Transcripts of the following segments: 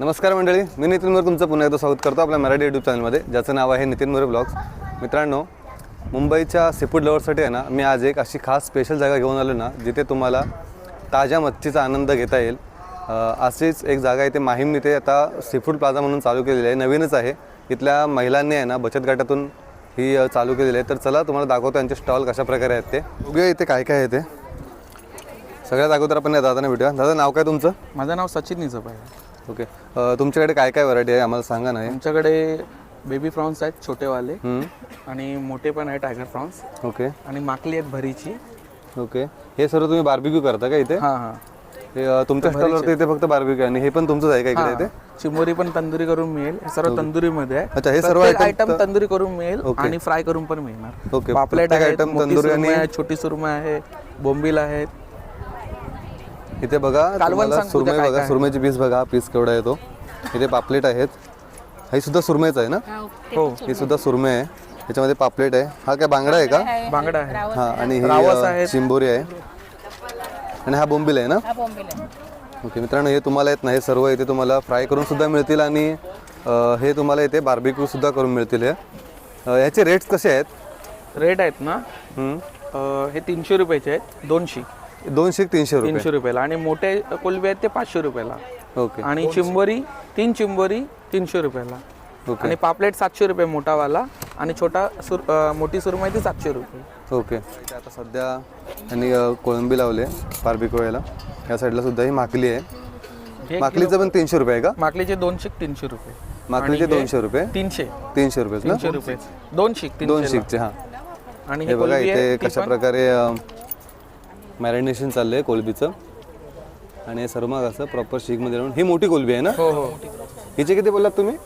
नमस्कार मंडळी मी नितीन मोरे तुमचं पुन्हा एकदा स्वागत करतो आपल्या मराठी यूट्यूब चॅनलमध्ये ज्याचं नाव आहे नितीन मोरे ब्लॉग्स मित्रांनो मुंबईच्या सीफूड लवरसाठी आहे ना मी आज एक अशी खास स्पेशल जागा घेऊन आलो ना जिथे तुम्हाला ताज्या मच्छीचा आनंद घेता येईल. अशीच एक जागा इथे माहीम इथे आता सीफूड प्लाझा म्हणून चालू केलेली आहे नवीनच आहे. इथल्या महिलांनी आहे ना बचत गटातून ही चालू केलेली आहे. तर चला तुम्हाला दाखवतो यांचे स्टॉल कशा प्रकारे आहेत ते. बघूया इथे काय काय आहे ते. सगळ्यात अगोदर आपण या दादाने भेटूया. दादा नाव काय तुमचं? माझं नाव सचिन निजप आहे. ओके. तुमच्याकडे काय काय व्हरायटी आहे? आम्हाला सांगा ना. आमच्याकडे बेबी प्रॉन्स आहेत छोटेवाले. आणि मोठे पण आहे टायगर प्रॉन्स ओके. आणि माकली आहेत भरीची. ओके. हे सर्व तुम्ही बार्बिक्यू करता का इथे? हां हां. तुमच्या स्टॉलवरती इथे फक्त बार्बिक्यू आणि हे पण तुमचंच आहे का इकडे इथे? चिमोरी पण तंदुरी करून मिळेल. हे सर्व तंदुरीमध्ये आहे. अच्छा हे सर्व आयटम आयटम तंदुरी करून मिळेल आणि फ्राय करून पण मिळणार. ओके. पापलेट मोठी तंदुरी आणि आहे छोटी सुरमई आहे बोंबील आहेत. इथे बघा कालवण तुम्हाला सांग सुरमई काय बघा काय सुरमईची पीस बघा हा पीस केवढा आहे तो. इथे पापलेट आहेत. ही सुद्धा सुरमईच आहे ना? हो ही. सुद्धा सुरमई आहे. त्याच्यामध्ये पापलेट आहे. हा काय बांगडा आहे का? बांगडा आहे. हा आणि ही रावस अ, आहेत. चिंबोरी आहे. आणि हा बोंबील आहे ना? ओके मित्रांनो हे तुम्हाला येत नाही. हे सर्व इथे तुम्हाला फ्राय करून सुद्धा मिळतील आणि अ, हे तुम्हाला इथे बार्बिक्यू सुद्धा करून मिळतील हे. अ, याचे रेट्स कसे आहेत? रेट आहेत ना? हम्म. अं, हे तीनशे रुपयाचे आहेत. दोनशे. दोनशे तीनशे रुपये. तीनशे रुपयाला. आणि मोठे कोलबे आहेत ते पाचशे रुपयाला. ओके. आणि चिंबोरी तीन चिंबोरी तीनशे रुपयाला. ओके. आणि पापलेट सातशे रुपये मोठावाला. आणि छोटा सुर अं, मोठी सुरमई ती सातशे रुपये. ओके. इथे आता सध्या यांनी अ, कोळंबी लावले बार्बिक्यू याला या साईडला सुद्धा ही माकली आहे. हे माकलीचं पण तीनशे रुपये आहे का? माकलीचे दोनशे तीनशे रुपये. माकलीचे आणि हे दोनशे रुपये? तीनशे. तीनशे रुपये ना? तीनशे रुपये. दोन शिक दोन शिकचे हां. आणि हे हे बघा कोलंबी इथे ती कशा पण प्रकारे मॅरिनेशन चाललंय कोलबीचं. आणि हे सर्व मग असं प्रॉपर शीकमध्ये लावून ही मोठी कोलबी आहे ना? हो हो. हिचे किती बोललात तुम्ही?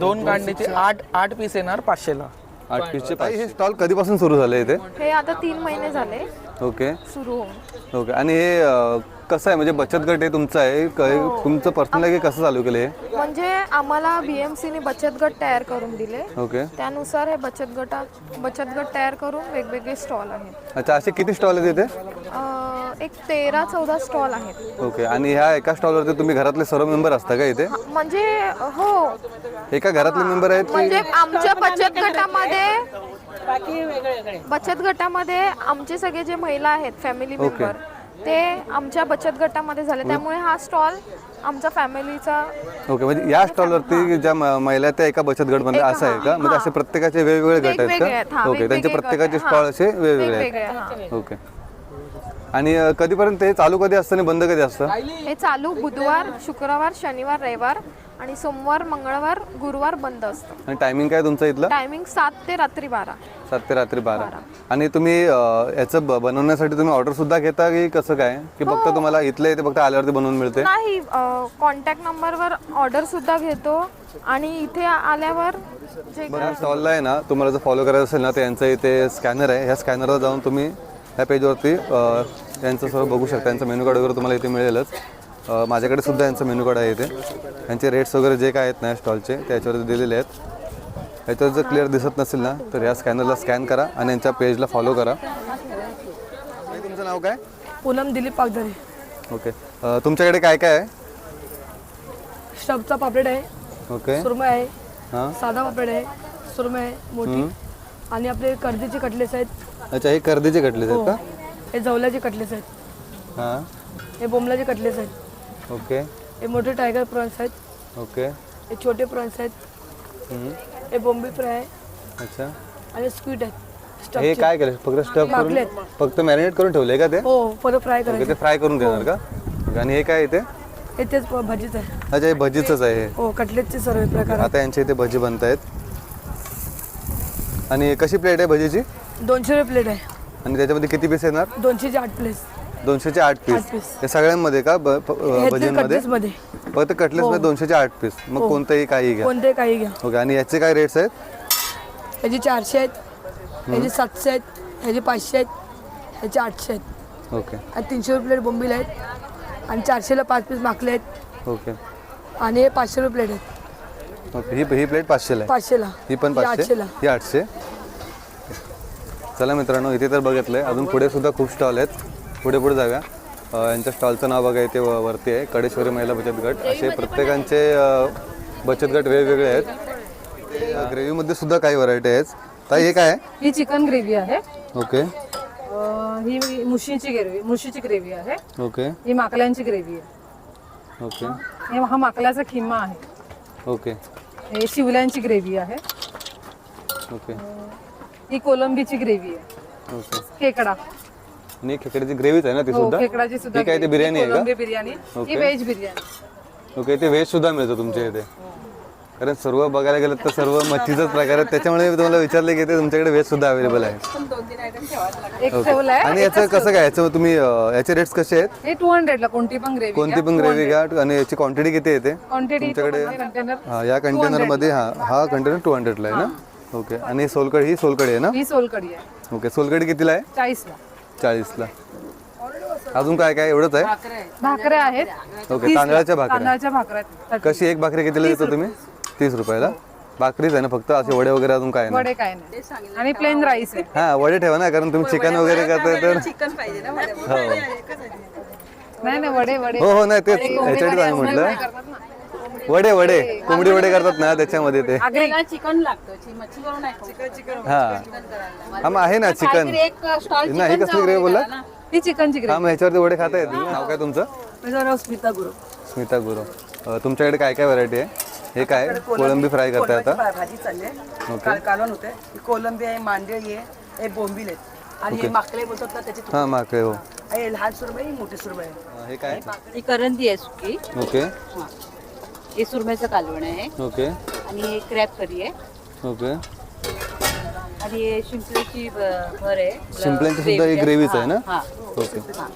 दोन कांडीचे आठ आठ पीस येणार पाचशेला. आठ पीसचे पाहिजे हे स्टॉल कधीपासून सुरू झालं इथे? हे आता तीन महिने झाले. ओके. सुरू होऊन. ओके. आणि हे अं, कसं आहे? म्हणजे बचत गट आहे तुमचं आहे. क- तुमचं पर्सनल आहे की कसं चालू केलं हे म्हणजे आम्हाला बीएमसीने बचत गट तयार करून दिले. ओके. त्यानुसार हे बचत गटा बचत गट तयार करून वेगवेगळे स्टॉल आहेत. अच्छा असे किती स्टॉल आहेत इथे? अं, एक तेरा चौदा स्टॉल आहेत. ओके. आणि ह्या एका स्टॉलवरती तुम्ही घरातले सर्व मेंबर असता का इथे? हा, म्हणजे हो. एका घरातले मेंबर आहेत की म्हणजे आमच्या बचत गटामध्ये बचत गटामध्ये आमचे सगळे जे महिला आहेत फॅमिली मेंबर ते आमच्या बचत गटामध्ये झाले. त्यामुळे हा स्टॉल आमचा फॅमिलीचा ओके म्हणजे या स्टॉलवरती ज्या म- महिला त्या एका बचत गटमध्ये असं आहे का? म्हणजे असे प्रत्येकाचे वेगवेगळे गट वेगवेगळे आहेत हा, का ओके त्यांचे वेगवेगळे गट प्रत्येकाचे आहेत, स्टॉल. असे वेगवेगळे वेगवेगळे हा. आहेत ओके. आणि अ, कधीपर्यंत हे चालू कधी असतं आणि बंद कधी असतं? हे चालू बुधवार शुक्रवार शनिवार रविवार आणि सोमवार मंगळवार गुरुवार बंद असतं. आणि टायमिंग काय तुमचं इथलं? टायमिंग सात ते रात्री बारा. सात ते रात्री बारा. आणि तुम्ही अ, याचं ब- बनवण्यासाठी तुम्ही ऑर्डर सुद्धा घेता की कसं काय? की फक्त हो. तुम्हाला इथले इथे फक्त आल्यावरती बनवून मिळते? नाही कॉन्टॅक्ट नंबरवर ऑर्डर सुद्धा घेतो आणि इथे आल्यावर जे बरं स्टॉलला आहे ना तुम्हाला जर फॉलो करायचं असेल ना तर यांचं इथे स्कॅनर आहे. ह्या स्कॅनरला जाऊन तुम्ही ह्या पेजवरती अ, यांचं सर्व बघू शकता. यांचं मेनू कार्ड वगैरे तुम्हाला इथे मिळेलच. माझ्याकडे सुद्धा यांचं मेनू कार्ड आहे इथे. यांचे रेट्स वगैरे जे काय आहेत ना स्टॉलचे ते याच्यावरती दिलेले आहेत. याच्यावर जर क्लिअर दिसत नसेल ना तर या स्कॅनरला स्कॅन करा आणि यांच्या पेजला फॉलो करा. तुमचं नाव काय? पूनम दिलीप पागधरे ओके. तुमच्याकडे काय काय आहे? स्टफचा पापलेट आहे ओके. सुरमई आहे हां. साधा पापलेट आहे सुरमई आहे मोठी. आणि आपले कर्दीचे कटलेस आहेत. अच्छा हे कर्दीचे कटलेस आहेत का? हे जवल्याचे कटलेस आहेत. हां. हे बोमलाचे कटलेस आहेत. ओके. हे मोठे टायगर प्रॉन्स आहेत. ओके. हे छोटे प्रॉन्स आहेत. हम्म. हे बोंबी फ्राय आहे. अच्छा. आणि स्क्वीट आहेत. हे काय केलं? फक्त स्टफ करून. फक्त मॅरिनेट करून ठेवले का ते? हो परत फ्राय ओके, करायचे. ते फ्राय करून देणार का? ओके, आणि हे काय इथे हे तेच प- भाजीच आहे. अच्छा हे भजीचंच आहे हे. हो कटलेटचे सर्व प्रकार आता यांच्या इथे भजी बनत आहेत आणि कशी प्लेट आहे भजीची? दोनशे रुपये प्लेट आहे. आणि त्याच्यामध्ये किती पीस येणार? दोनशेचे आठ प्लेस दोनशेचे आठ पीस आठ piece. हे सगळ्यांमध्ये का? ब- प- अ, भजींमध्ये कटलेसमध्ये फक्त कटलेसमध्ये दोनशेचे आठ पीस मग कोणतंही काही घ्या. कोणते काही घ्या. ओके आणि याचे काय रेट्स आहेत? ह्याचे चारशे आहेत. ह्याचे सातशे आहेत. ह्याचे पाचशे आहेत. ह्याचे आठशे आहेत. ओके. आणि तीनशे रुपये प्लेट बोंबील आहेत. आणि चारशेला पाच पीस माकले आहेत. ओके. आणि हे पाचशे रुपये प्लेट आहेत. ओके ही ही प्लेट पाचशेला आहे. पाचशेला. ही पण ही पाचशे? आठशेला. ही आठशे? चला मित्रांनो इथे तर बघितलंय. अजून पुढे सुद्धा खूप स्टॉल आहेत. पुढे पुढे जाऊया. अ, यांच्या स्टॉलचं नाव बघा इथे वरती आहे. कडेश्वरी महिला बचत गट. असे प्रत्येकांचे बचत गट वेगवेगळे आहेत. ग्रेव्हीमध्ये सुद्धा काही व्हरायटी आहेत. ताई हे काय आहे? ही चिकन ग्रेव्ही आहे. ओके. अं, ही मुशीची ग्रेव्ही मुशीची ग्रेव्ही आहे. ओके. ही माकल्यांची ग्रेव्ही आहे. ओके. हे हा माकल्याचा खिमा आहे. ओके. हे शिवल्यांची ग्रेव्ही आहे. ओके. ही कोलंबीची ग्रेव्ही आहे. ओके. खेकडा आणि खेकड्याची ग्रेव्हीच आहे ना ती हो सुद्धा? खेकडाची सुद्धा ही काय ते. बिर्याणी आहे कोलंबी का बिर्याणी ही ओके. व्हेज बिर्याणी. ओके ते व्हेज सुद्धा मिळतं तुमच्या इथे. कारण सर्व बघायला गेलं तर सर्व मच्छीचाच प्रकार आहे त्याच्यामुळे मी तुम्हाला विचारले की ते तुमच्याकडे व्हेज सुद्धा अवेलेबल आहे. एक आणि याचं कसं काय? याचं तुम्ही अं, याचे रेट्स कसे आहेत? हे टू हंड्रेडला कोणती पण ग्रेव्ही कोणती पण ग्रेव्ही घ्या. आणि याची क्वांटिटी किती येते क्वांटिटी तुमच्याकडे? कंटेनर हा या कंटेनरमध्ये हा हा कंटेनर टू हंड्रेडला आहे ना? ओके. आणि सोलकडी ही सोलकडी आहे ना? ही सोलकडी आहे. ओके सोलकडी कितीला आहे? चाळीसला. चाळीसला. अजून काय काय एवढंच आहे? भाकऱ्या आहेत. ओके तांदळाच्या भाकऱ्या. तांदळाच्या भाकऱ्या आहेत. कशी एक भाकरी कितीला देतो तुम्ही? तीस रुपयाला. भाकरीच आहे ना फक्त? असे वडे वगैरे अजून काय नाही? वडे काय नाही. आणि प्लेन राईस आहे. हा वडे ठेवा ना कारण तुम्ही चिकन वगैरे करताय तर हो. नाही नाही वडे वडे. हो हो नाही तेच ह्याच्यासाठी आम्ही म्हटलं. वडे वडे. कोंबडी वडे करतात ना त्याच्यामध्ये ते. चिकन नाही चिकन हा. हा. मग आहे ना चिकन. एक स्टॉल ना ही कसली ग्रेव्ही बोलला ही चिकनची हा मग ह्याच्यावरती वडे खाता येतील. ना? नाव काय तुमचं? माझं नाव स्मिता गुरु. स्मिता गुरु. अं, तुमच्याकडे काय काय व्हरायटी आहे? हे काय? कोळंबी फ्राय करताय आता? भाजी चालली आहे. काल कालवण होते. ही कोलंबी आहे मांदेळी आहे हे बोंबील आहेत. आणि हे माकडे बोलतात ना त्याची हा माकडे हो. हे. लहान सुरमई मोठी सुरमई आहे अं, हे काय? ही करंदी आहे सुकी. ओके. हे सुरम्याचं कालवण आहे. ओके. आणि हे क्रॅप करी आहे. ओके. आणि हे शिंपल्याची ब- भर आहे. शिंपल्यांची सुद्धा ही ग्रेव्हीच आहे ना? हा. ओके. हा.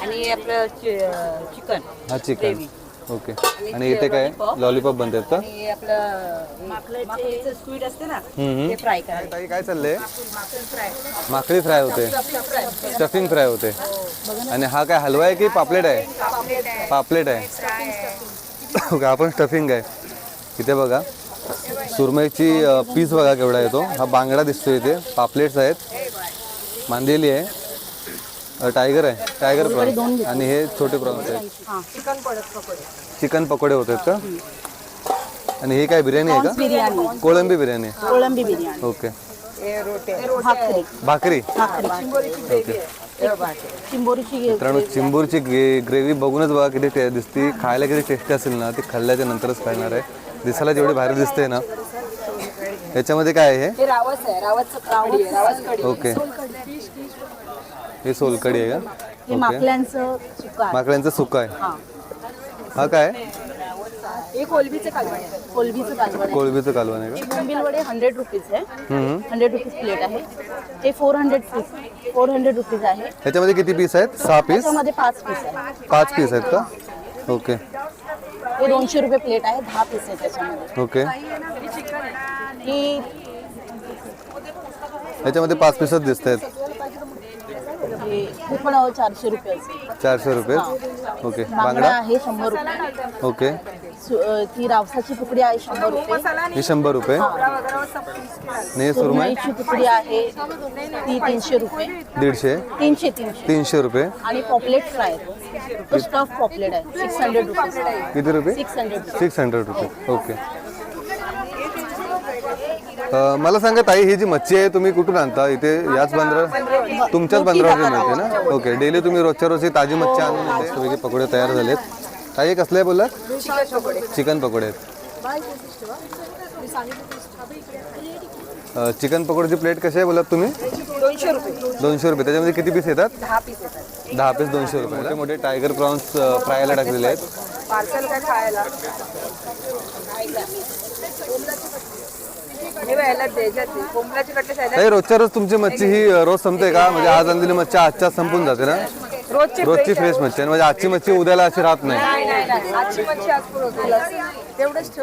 आणि हे आपलं चिकन. हा चिकन. ओके. आणि इथे काय? लॉलीपॉप बनतात का? आणि हे आपलं असते ना हम्म. ते फ्राय करायचं. ताई काय चाललंय? माकडी फ्राय होते. स्टफिंग फ्राय होते. आणि हा काय हलवा आहे की पापलेट आहे? पापलेट आहे. ओके आपण स्टफिंग आहे. इथे बघा. सुरमईची पीस बघा केवढा येतो. हा बांगडा दिसतो इथे. पापलेट्स आहेत. मांदेली आहे. अ, टायगर आहे. टायगर प्रॉन्स आणि हे छोटे प्रॉन्स आहेत. चिकन पकोडे होत आहेत का? आणि हे काय बिर्याणी आहे का? कोळंबी बिर्याणी. कोळंबी बिर्याणी. ओके. भाकरी. भाकरी. चिंबोरीची मित्रांनो चिंबूरची ग्रे ग्रेव्ही बघूनच बघा किती टे दिसती. खायला किती टेस्टी असेल ना ती खाल्ल्याच्या नंतरच खाणार आहे. दिसायला जेवढी भारी दिसते ना. याच्यामध्ये काय आहे हे? रावस आहे रावसचं कढी आहे रावस कढी ओके. हे सोलकडी आहे का? ओके. माकल्यांचं सुका माकड्यांचं सुका आहे. हा काय? हे कोलबीचं कालवण आहे. कोलबीचं कालवण आहे. कोळबीचं कालवण आहे का? बोंबील वडे हंड्रेड रुपीज़ आहे. हम्म. हंड्रेड रुपीज़ प्लेट आहे. हे four hundred piece four hundred rupees आहे. ह्याच्यामध्ये किती पीस आहेत? सहा पीस त्याच्यामध्ये पाच पीस आहे. पाच पीस आहेत का? ओके हे दोनशे रुपये प्लेट आहे. दहा पीस आहे त्याच्यामध्ये. ओके ही ह्याच्यामध्ये पाच पीसच दिसत आहेत हे हे पण चारशे रुपये. असेल चारशे रुपये? ओके. बांगडा बांगडा? आहे शंभर रुपये. ओके. सु- अ, ती रावसाची तुकडी आहे शंभर रुपये. ही शंभर रुपये? आणि हे सुरमई सुरमईची तुकडी आहे. ती तीनशे रुपये. दीडशे? तीनशे तीनशे. तीनशे रुपये. आणि पॉपलेट फ्राय. स्टफ पॉपलेट आहे. सिक्स हंड्रेड रुपीज किती रुपये? सिक्स हंड्रेड सिक्स हंड्रेड रुपये ओके. अ, मला सांगा ताई ही जी मच्छी आहे तुम्ही कुठून आणता? इथे याच बंदरा तुमच्याच बंदरावर मिळते ना? ओके डेली तुम्ही रोजच्या रोज ही ताजी मच्छी आणून मस्तपैकी पकोडे तयार झालेत. ताई हे कसले बोला चिकन पकोडे आहेत. अ, चिकन पकोडीची प्लेट कशी आहे बोलात तुम्ही? दोनशे रुपये. दोनशे रुपये त्याच्यामध्ये किती पीस येतात? दहा पीस येतात दहा पीस दोनशे रुपये. मोठे मोठे टायगर प्रॉन्स फ्रायला टाकलेले आहेत. पार्सल काय खायला? ताई रोजच्या रोज तुमची मच्छी ही रोज संपते का? म्हणजे आज आणलेली मच्छी आजच्या संपून जाते ना? रोजचे रोजची फ्रेश मच्छी आणि म्हणजे आजची मच्छी उद्याला अशी राहत नाही.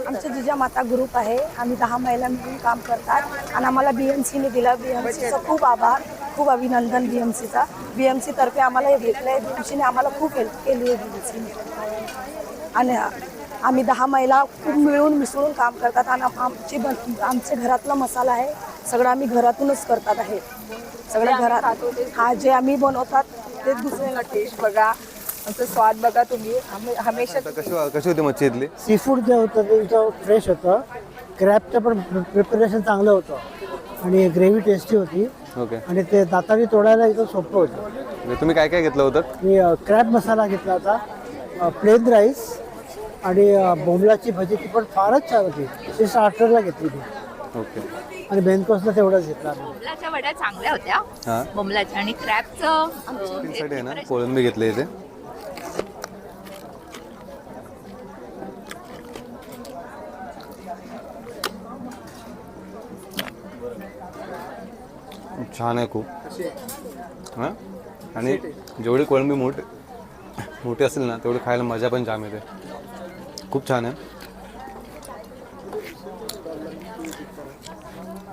आमचं जिजामाता ग्रुप आहे. आम्ही दहा महिला मिळून काम करतात. आणि आम्हाला बी एम सीने दिलं. बी एम सीचं खूप आभार. खूप अभिनंदन बी एम सीचा बी एम सी तर्फे आम्हाला हे भेटलं आहे बी एम सीने आम्हाला खूप हेल्प केली आहे बी एम सीने आणि आम्ही दहा महिला खूप मिळून मिसळून काम करतात आणि आम- आमची आमचे घरातला मसाला आहे सगळं आम्ही घरातूनच करतात आहे. सगळं घरात हा जे आम्ही बनवतात ते दुसऱ्याला टेस्ट बघा आमचा स्वाद बघा तुम्ही. आम्ही हमेशा कशी कशी होती मच्छी इथली? सी फूड जे होतं ते इथं फ्रेश होतं. क्रॅबचं पण प्रिपरेशन चांगलं होतं. आणि ग्रेव्ही टेस्टी होती. ओके आणि ते दाताने तोडायला एकदम सोपं होतं. म्हणजे तुम्ही काय काय घेतलं होतं? मी क्रॅब मसाला घेतला होता. प्लेन राईस आणि अ, बोंबलाची भजी ती पण फारच छान होती. ती स्टार्टरला घेतली ती ओके. आणि बेनकोसला तेवढंच घेतला आम्ही. बोंबलाच्या वड्या चांगल्या होत्या. हां. बोंबलाच्या आणि क्रॅबचं साठी आहे ना कोळंबी घेतली इथे छान आहे खूप. हां? आणि जेवढी कोळंबी मोठी मोठी असेल ना तेवढी खायला मजा पण जाम येते. खूप छान आहे.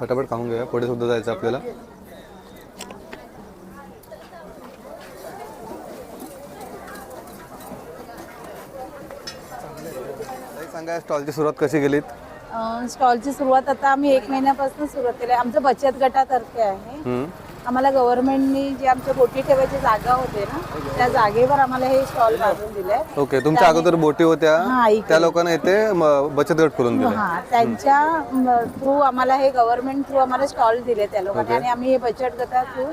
पटापट खाऊन घेऊया. पुढे सुद्धा जायचं आपल्याला. सांगा स्टॉलची सुरुवात कशी गेलीत स्टॉलची सुरुवात आता आम्ही एक महिन्यापासून सुरुवात केली आमचं बचत गटातर्फे आहे. आम्हाला गव्हर्नमेंटनी जे आमच्या बोटी ठेवायची जागा होते ना त्या जागेवर आम्हाला हे स्टॉल बांधून दिले ओके तुमच्या अगोदर बोटी होत्या हां. त्या लोकांना इथे बचत गट खोलून दिले हा त्यांच्या थ्रू आम्हाला हे गव्हर्नमेंट थ्रू आम्हाला स्टॉल दिले त्या लोकांनी. आणि आम्ही हे बचत गटा थ्रू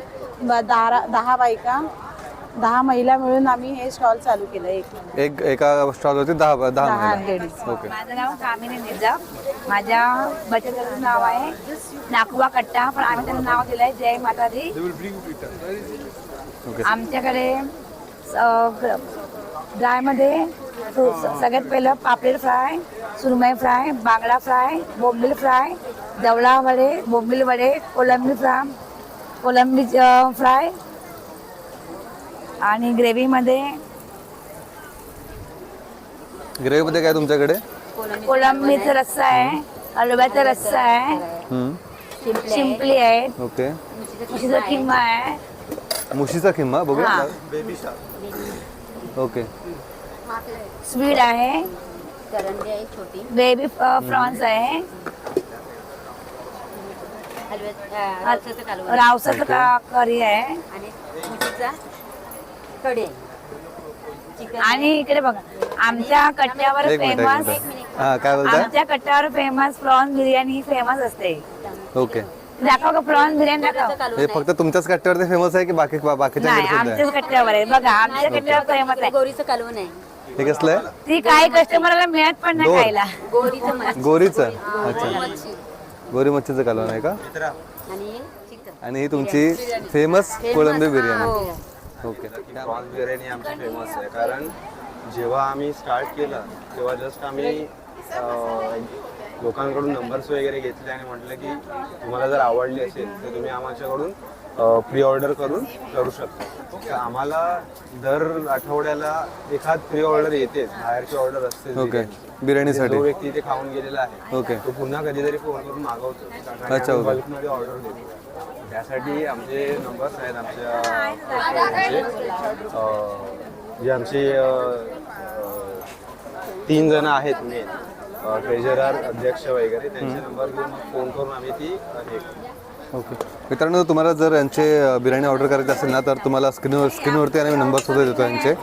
दहा दहा बायका दहा महिला मिळून आम्ही हे स्टॉल चालू केलं एक महिना एक एका स्टॉलवरती दहा दहा दहा महिला. Ladies okay. माझं नाव कामिनी निर्जा माझ्या बचत गटाचं नाव आहे नाकुवा कट्टा पण आम्ही त्याचं नाव दिलंय जय माता दी ओके. आमच्याकडे ड्रायमध्ये सगळ्यात पहिलं पापलेट फ्राय सुरमई फ्राय बांगडा फ्राय बोंबील फ्राय जवळा वडे बोंबील वडे कोलंबी फ्राय कोलंबी अं, फ्राय आणि ग्रेव्हीमध्ये ग्रेव्हीमध्ये काय तुमच्याकडे? कोलंबीचा रस्सा आहे हलव्याचा रस्सा आहे. शिंपली आहे ओके. म्हशीचा किंमा आहे. मुशीचा किंमा बघूया. हां. ओके. स्वीट आहे. बेबी प्रॉन्स आहे. रावसाचं का करी आहे. आणि इकडे बघा आमच्या कट्ट्यावर एक मिनिट. एक फेमस मिनिट. हां काय बोलताय? आमच्या कट्ट्यावर फेमस प्रॉन्स बिर्याणी फेमस असते. ओके. दाखव का प्रॉन्स बिर्याणी दाखव. हे फक्त तुमच्याच कट्ट्यावरती फेमस आहे की बाकी बाकीच्या नाही सुद्धा आहे? आमच्याच कट्ट्यावर आहे. बघा आमच्या कट्ट्यावर फेमस आहे. गोरीचं कालवण आहे हे कसलं आहे? ती काही कस्टमरला मिळत पण नाही दोन. खायला. गोरीचं अच्छा. गोरी मच्छीचं कालवण आहे का? आणि ही तुमची फेमस कोळंबी बिर्याणी. ओके. प्रॉन्स बिर्याणी आमची फेमस आहे. कारण जेव्हा आम्ही स्टार्ट केलं तेव्हा जस्ट आम्ही अं, लोकांकडून नंबर्स वगैरे घेतले आणि म्हटलं की तुम्हाला जर आवडली असेल तर तुम्ही आमच्याकडून प्री ऑर्डर करून करू शकता. तर आम्हाला दर आठवड्याला एखाद प्री ऑर्डर येते बाहेरची ऑर्डर असते ओके. बिर्याणीसाठी. जो व्यक्ती इथे खाऊन गेलेला आहे ओके तो पुन्हा कधीतरी फोन करून मागवतो. अच्छा, ओके. बल्कमध्ये ऑर्डर देतो. त्यासाठी आमचे नंबर्स आहेत आमच्या अं, जे आमचे अं, अं, तीन जण आहेत मेन ट्रेझरर अध्यक्ष वगैरे त्यांचे नंबर घेऊन मग फोन करून आम्ही ती अं, हे करतो. ओके. मित्रांनो तुम्हाला जर यांचे बिर्याणी ऑर्डर करायची असेल ना तर तुम्हाला स्क्रीनवर स्क्रीनवरती आणि नंबर सुद्धा देतो यांचे.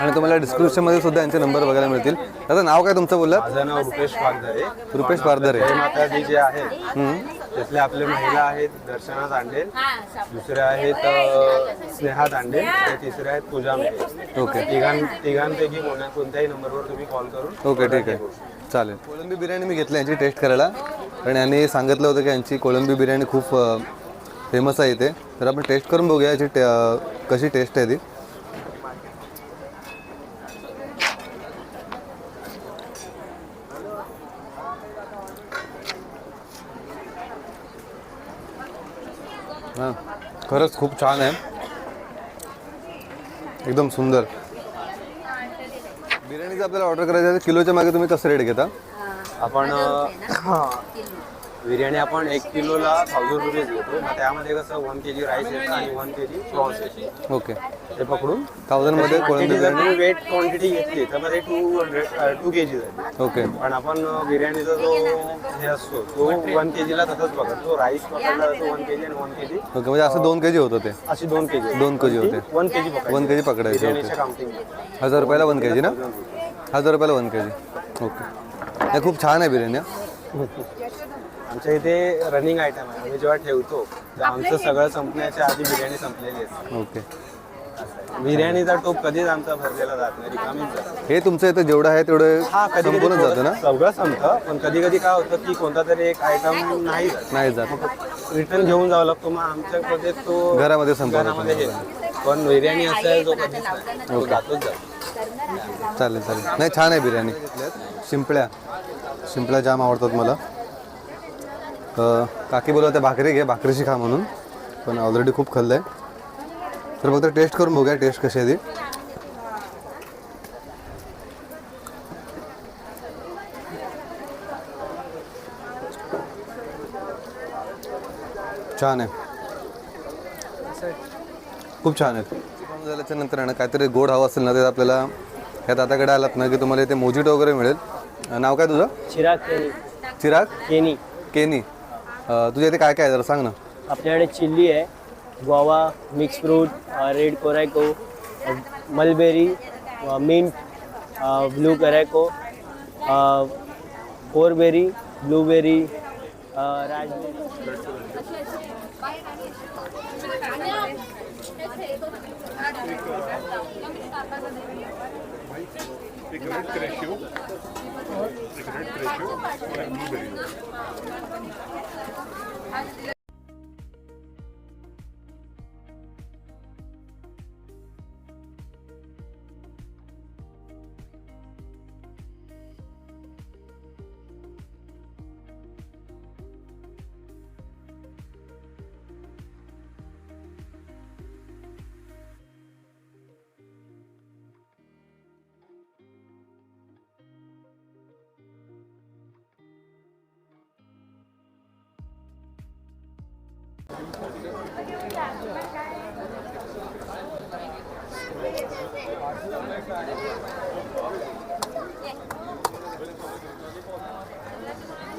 आणि तुम्हाला डिस्क्रिप्शनमध्ये सुद्धा यांचे नंबर बघायला मिळतील. त्याचं नाव काय तुमचं बोललात? माझं नाव रुपेश पागधरे रुपेश पारधरे जय माता दी जे आहेत त्यातले आपले महिला आहेत दर्शना दांडेल दुसरे आहेत अं, स्नेहा दांडेल आणि तिसरे आहेत पूजा मेहे ओके. तिघां तिघांपैकी कोणा कोणत्याही नंबरवर तुम्ही कॉल करून ओके ठीक आहे. चालेल. कोळंबी बिर्याणी मी घेतली यांची टेस्ट करायला. कारण यांनी सांगितलं होतं की यांची कोळंबी बिर्याणी खूप फेमस आहे इथे. तर आपण टेस्ट करून बघूया याची टे कशी टेस्ट आहे ती. हां खरंच खूप छान आहे. एकदम सुंदर. बिर्याणीचं आपल्याला ऑर्डर करायचं आहे तर किलोच्या मागे तुम्ही कसं रेट घेता? आपण बिर्याणी आपण एक किलोला थाउजंड रुपीज घेतो. मग त्यामध्ये कसं वन के जी राईस येतं आणि वन के जी प्रॉन्स येते. ओके. ते पकडून थाउजंडमध्ये कोळंबी जर तुम्ही वेट क्वांटिटी घेतली तर मग ते two hundred two K G जाते. ओके. पण आपण बिर्याणीचा जो हे असतो तो वन के जीला तसंच पकडतो. राईस पकडला जातो वन के जी आणि वन के जी ओके म्हणजे असं दोन के जी होतं ते. अशी दोन के जी दोन के जी होते वन के जी पकडायची वन के जी पकडायचे हजार रुपयाला वन के जी ना हजार रुपयाला वन के जी ओके. नाही खूप छान आहे बिर्याणी. आमच्या इथे रनिंग आयटम आहे. आम्ही जेव्हा ठेवतो आमचं सगळं संपण्याच्या आधी बिर्याणी संपलेली असते. ओके. बिर्याणीचा टोप कधीच आमचा भरलेला जात नाही रिकामीच जाते हे तुमचं इथं जेवढं आहे तेवढं हा कधी कधी संपूर्णच जातं ना? सगळं संपतं पण कधी कधी काय होतं की कोणता तरी एक आयटम नाही जात. नाही जात. रिटर्न घेऊन जावं लागतो मग आमच्याकडे तो घरामध्ये संपवतो घरामध्ये हे. पण बिर्याणी असा आहे जो कधीच नाही. तो जातोच जातो. चालेल चालेल. नाही छान आहे बिर्याणी. शिंपळ्या शिंपळ्या जाम आवडतात मला. अं, काकी बोलत भाकरी घे भाकरीशी खा म्हणून. पण ऑलरेडी खूप खाल्लं आहे तर फक्त टेस्ट करून बघूया टेस्ट कशी आहे ती. छान आहे. खूप छान आहे झाल्याच्यानंतर ना काहीतरी गोड हवं असेल ना ते आपल्याला ह्या दादाकडे आलात ना की तुम्हाला इथे मोजिटो वगैरे मिळेल. नाव काय तुझं? चिराग केनी. चिराग? केनी. केनी. अं, तुझ्या इथे काय काय आहे जरा सांग ना. आपल्याकडे चिल्ली आहे guava mix fruit red curacao mulberry mint blue curacao फोरबेरी blueberry raspberry. એક રેડ ક્રેશિયો એક રેડ ક્રેશિયો અને બ્લૂબેરી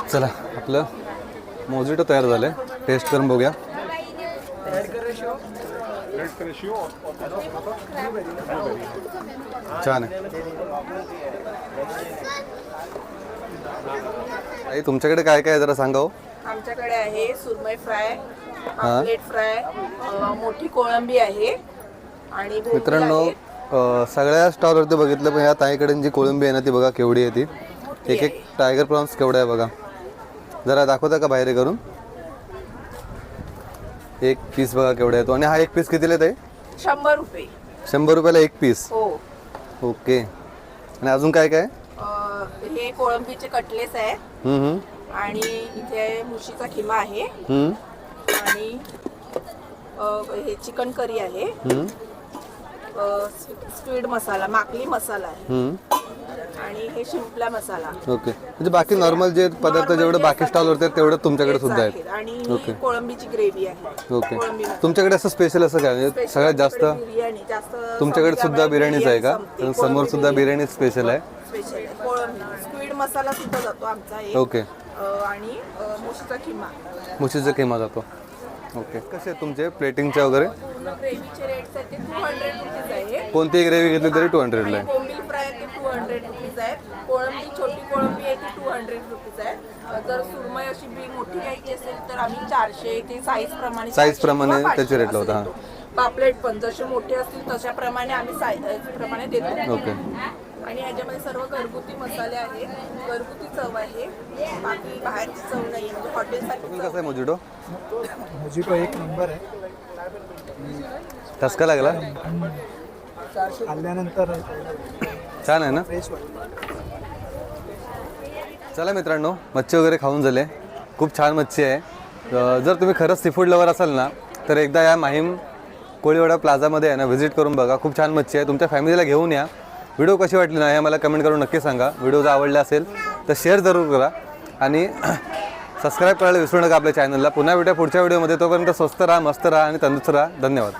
चला आपलं मोजिटो तयार झालं. टेस्ट करून बघूया. छान आहे. तुमच्याकडे काय काय आहे जरा सांगा हो. आमच्याकडे आहे सुरमई फ्राय फ्राय मोठी कोळंबी आहे आणि मित्रांनो सगळ्या स्टॉलवरती बघितलं पण ह्या ताईकडे जी कोळंबी आहे ना ती बघा केवढी आहे ती. एक एक टायगर प्रॉन्स केवढा आहे बघा. जरा दाखवता का बाहेर करून? एक पीस बघा केवढा येतो आणि हा एक पीस कितीला आहे ताई? शंभर रुपये. शंभर रुपयाला एक पीस हो. ओके. आणि अजून काय काय? हे कोळंबीचे कटलेस आहे. आणि इथे मुशीचा खिमा आहे. आणि हे चिकन करी आहे. स्क्विड मसाला माकली मसाला आहे. हम्म. आणि हे शिंपला मसाला. ओके. म्हणजे बाकी नॉर्मल जे पदार्थ जेवढे बाकी स्टॉलवरती आहेत तेवढे तुमच्याकडे सुद्धा आहेत. आणि ही कोळंबीची ग्रेव्ही आहे. ओके. कोळंबी मसाला. तुमच्याकडे असं स्पेशल असं काय? म्हणजे Special सगळ्यात जास्त बिर्याणी जास्त तुमच्याकडे सुद्धा बिर्याणीच आहे का? समोर सुद्धा बिर्याणी स्पेशल आहे? स्पेशल आहे. कोळंबी स्क्विड मसाला सुद्धा जातो आमचा एक. ओके. अ, आणि अ, मुशीचा खिमा मुशीचा किमा जातो. ओके. कसे आहेत तुमचे प्लेटिंगचे वगैरे? पूर्ण ग्रेव्हीचे रेट्स आहेत ते टू हंड्रेड रुपीज आहे. कोणती ग्रेव्ही घेतली तरी टू हंड्रेडला आहे कोंबील फ्राय ते टू हंड्रेड रुपीज आहे. कोळंबी छोटी कोळंबी आहे ती टू हंड्रेड रुपीज आहे. जर सुरमई अशी बी मोठी घ्यायची असेल तर आम्ही चारशे ते साईज प्रमाणे 400 प्रमाणे किंवा 500 त्याचे असं लावता, हा. पापलेट पण जसे मोठे असतील तशा प्रमाणे आम्ही साईज प्रमाणे देतो. ओके आणि याच्यामध्ये सर्व घरगुती मसाले आहेत. घरगुती चव आहे. बाकी बाहेरची चव नाही म्हणजे हॉटेलसारखी कसं आहे मोजिटो मोजिटो एक नंबर आहे. ठसका लागला? खाल्ल्यानंतर छान आहे ना? फ्रेश चला मित्रांनो मच्छी वगैरे खाऊन झाले. खूप छान मच्छी आहे. जर तुम्ही खरंच सीफूड लवर असाल ना तर एकदा या माहीम कोळीवाडा प्लाझामध्ये आहे ना व्हिजिट करून बघा. खूप छान मच्छी आहे. तुमच्या फॅमिलीला घेऊन या. व्हिडिओ कशी वाटली ना हे मला कमेंट करून नक्की सांगा. व्हिडिओ जर आवडला असेल तर शेअर जरूर करा. आणि सबस्क्राईब करायला विसरू नका आपल्या चॅनलला पुन्हा भेटूया पुढच्या व्हिडिओमध्ये तोपर्यंत स्वस्त राहा मस्त राहा आणि तंदुरुस्त राहा. धन्यवाद.